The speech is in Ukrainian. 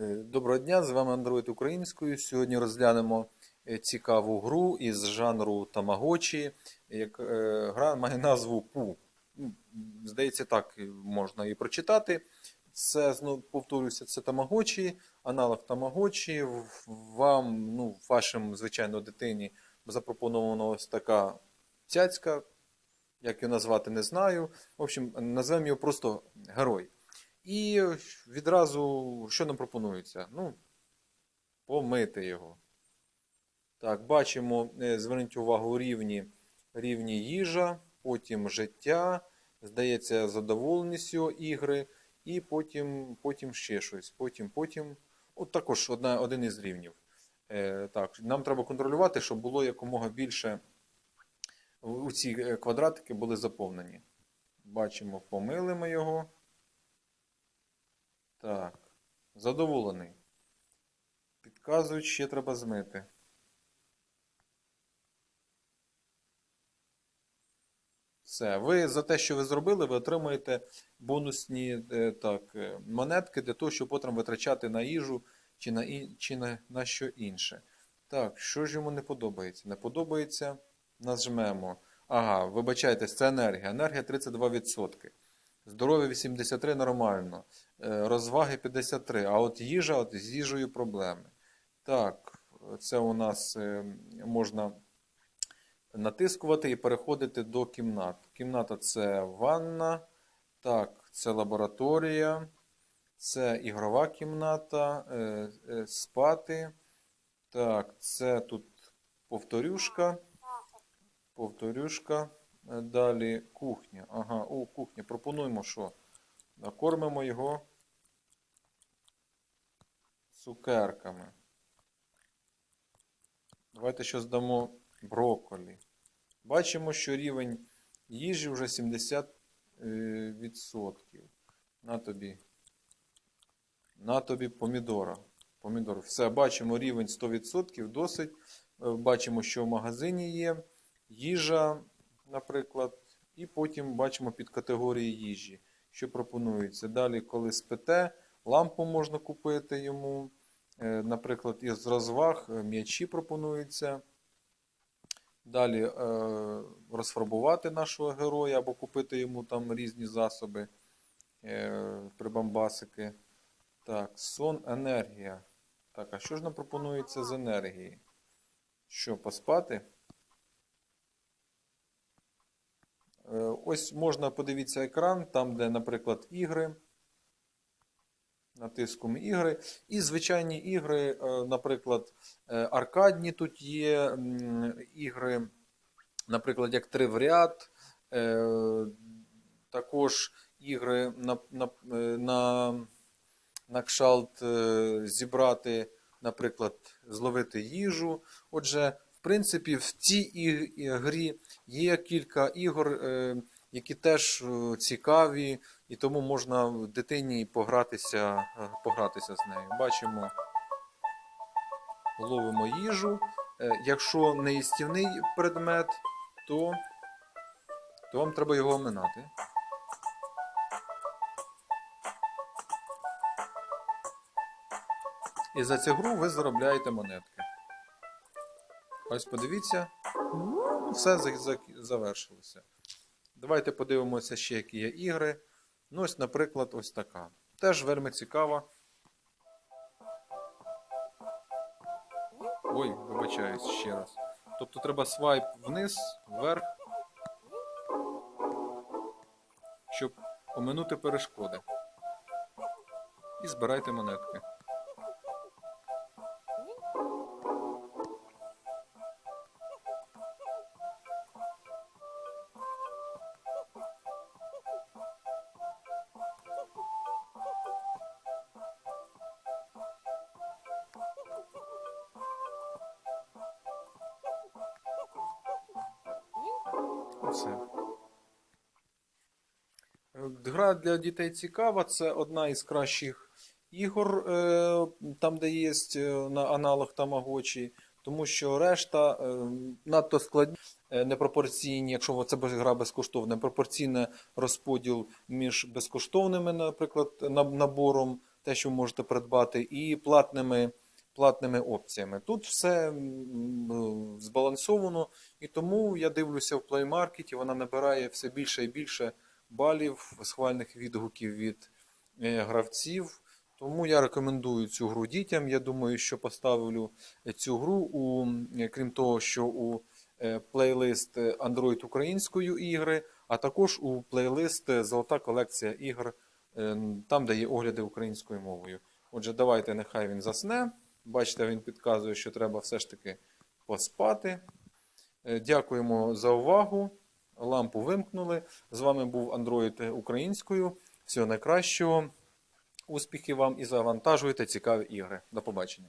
Е, Доброго дня, з вами Android українською. Сьогодні розглянемо е, цікаву гру із жанру Тамагочі. Як, е, гра має назву Пу. Ну, Здається, так можна і прочитати. Це знову повторюся, це Тамагочі, аналог Тамагочі. Вам, ну, вашим, звичайно, дитині запропоновано ось така цяцька. Як його назвати, не знаю. В общем, назвемо його просто герой. І відразу, що нам пропонується? Ну, помити його. Так, бачимо, е, зверніть увагу, рівні, рівні їжа, потім життя, здається, задоволеність ігри, і потім, потім ще щось. Потім, потім. От також одна, один із рівнів. Е, так, нам треба контролювати, щоб було якомога більше у ці е, квадратики були заповнені. Бачимо, помили ми його. Так, задоволений. Підказують, ще треба змити. Все. Ви за те, що ви зробили, ви отримуєте бонусні е, так, е, монетки для того, щоб потім витрачати на їжу чи на, чи на, на що інше. Так, що ж йому не подобається? Не подобається. Нажмемо. Ага, вибачайте, це енергія. Енергія 32%. Здоров'я 83 нормально. Е, Розваги 53. А от їжа, от з їжею проблеми. Так, це у нас е, можна натискувати і переходити до кімнат. Кімната це ванна. Так, це лабораторія. Це ігрова кімната. е, Спати. Так, це тут повторюшка. Повторюшка. Далі кухня. Ага, о, кухня. Пропонуємо що? Накормимо його цукерками. Давайте що здамо брокколі. Бачимо, що рівень їжі вже 70%. е. На тобі. На тобі помідора. Помідор. Все, бачимо рівень 100%, досить. Е, Бачимо, що в магазині є їжа, наприклад. І потім бачимо під категорії їжі, що пропонується. Далі, коли спите, лампу можна купити йому. Е, Наприклад, із розваг е, м'ячі пропонуються. Далі е, розфарбувати нашого героя або купити йому там різні засоби, прибамбасики. Так, сон, енергія. Так, а що ж нам пропонується з енергії? Що, поспати? Е, ось можна подивитися екран, там, де, наприклад, ігри. Натиском ігри. І звичайні ігри, е, наприклад, е, аркадні тут є ігри, наприклад, як три в ряд. Е, Також ігри на, на, е, на, на кшалт е, зібрати, наприклад, зловити їжу. Отже, принципі, в цій грі є кілька ігор, е, які теж е, цікаві, і тому можна дитині погратися, е, погратися з нею. Бачимо, ловимо їжу. Якщо не їстівний предмет, то, то вам треба його оминати. І за цю гру ви заробляєте монетки. Ось подивіться, ну, все за- за- завершилося. Давайте подивимося ще, які є ігри. Ну, ось, наприклад, ось така. Теж вельми цікава. Ой, вибачаюсь ще раз. Тобто треба свайп вниз, вверх, щоб оминути перешкоди. І збирайте монетки. Все. Гра для дітей цікава, це одна із кращих ігор, е, там, де є е, на аналог Тамагочі, тому що решта е, надто складні, непропорційні, якщо це гра безкоштовна, непропорційний розподіл між безкоштовними, наприклад, набором те, що ви можете придбати, і платними, платними опціями. Тут все збалансовано, і тому я дивлюся в Play Market, вона набирає все більше і більше балів, схвальних відгуків від е, гравців. Тому я рекомендую цю гру дітям. Я думаю, що поставлю цю гру, у, е, крім того, що у е, плейлист Android українською ігри, а також у плейлист е, Золота колекція ігр, е, там, де є огляди українською мовою. Отже, давайте, нехай він засне. Бачите, він підказує, що треба все ж таки поспати. Е, Дякуємо за увагу. Лампу вимкнули. З вами був Android українською. Всього найкращого. Успіхів вам і завантажуйте цікаві ігри. До побачення.